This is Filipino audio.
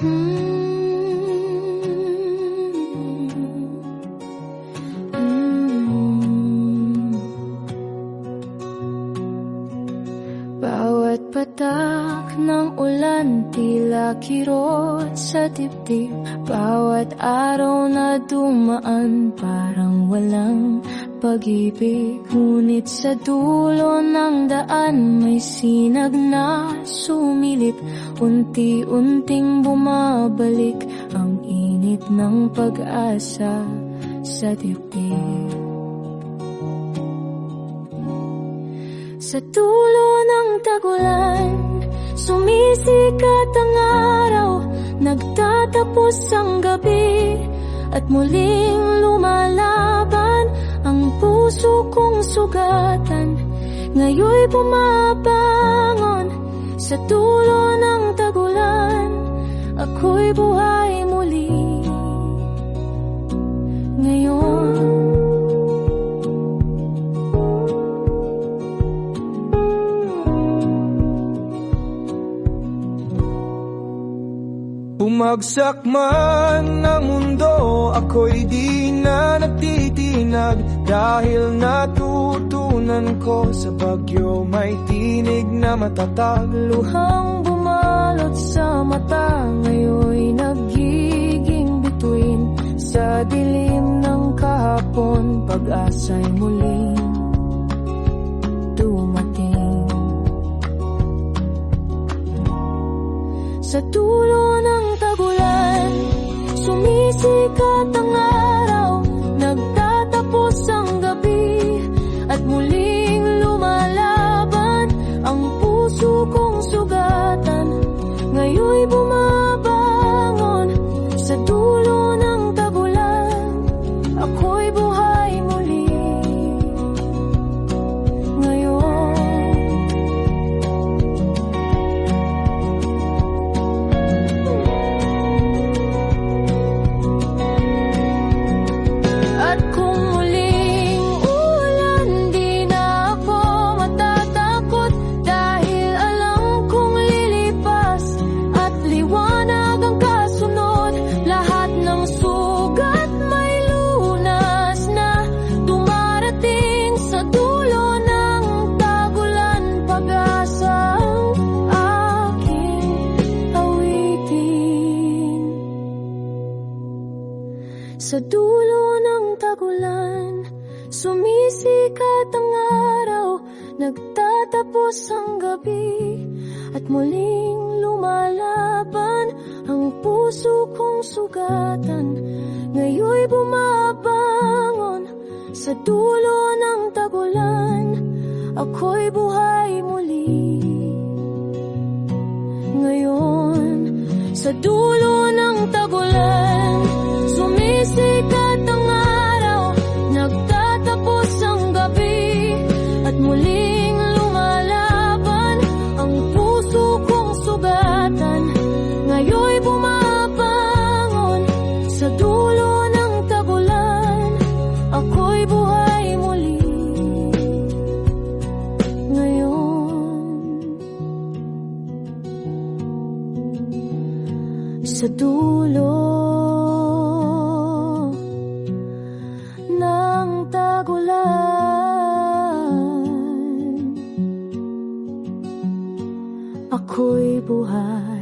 Bawat ng ulan tila kirot sa dibdib. Bawat araw na dumaan parang walang pag-ibig. Ngunit sa dulo ng daan may sinag na sumilip Unti-unting bumabalik ang init ng pag-asa sa dibdib. Sa dulo ng tagulan, sumisikat ang araw, nagtatapos ang gabi, at muling lumalaban ang puso kong sugatan. Ngayon'y bumabangon sa dulo ng tagulan, Bumagsak man ang mundo, ako'y di na nagtitinag. Dahil natutunan ko sa bagyo may tinig na matatag. Luhang bumalot sa mata Ngayon'y Sumisikat sa dulo ng tagulan, sumisikat ang araw, nagtatapos ang gabi, at muling lumalaban ang puso kong sugatan. Ngayon'y bumabangon sa dulo ng tagulan, ako'y buhay muli. Ngayon, sa dulo sugatan. Ngayon'y bumabangon sa dulo ng tagulan, ako'y buhay muli. Ngayon, sa dulo ng tagulan 不悔不恨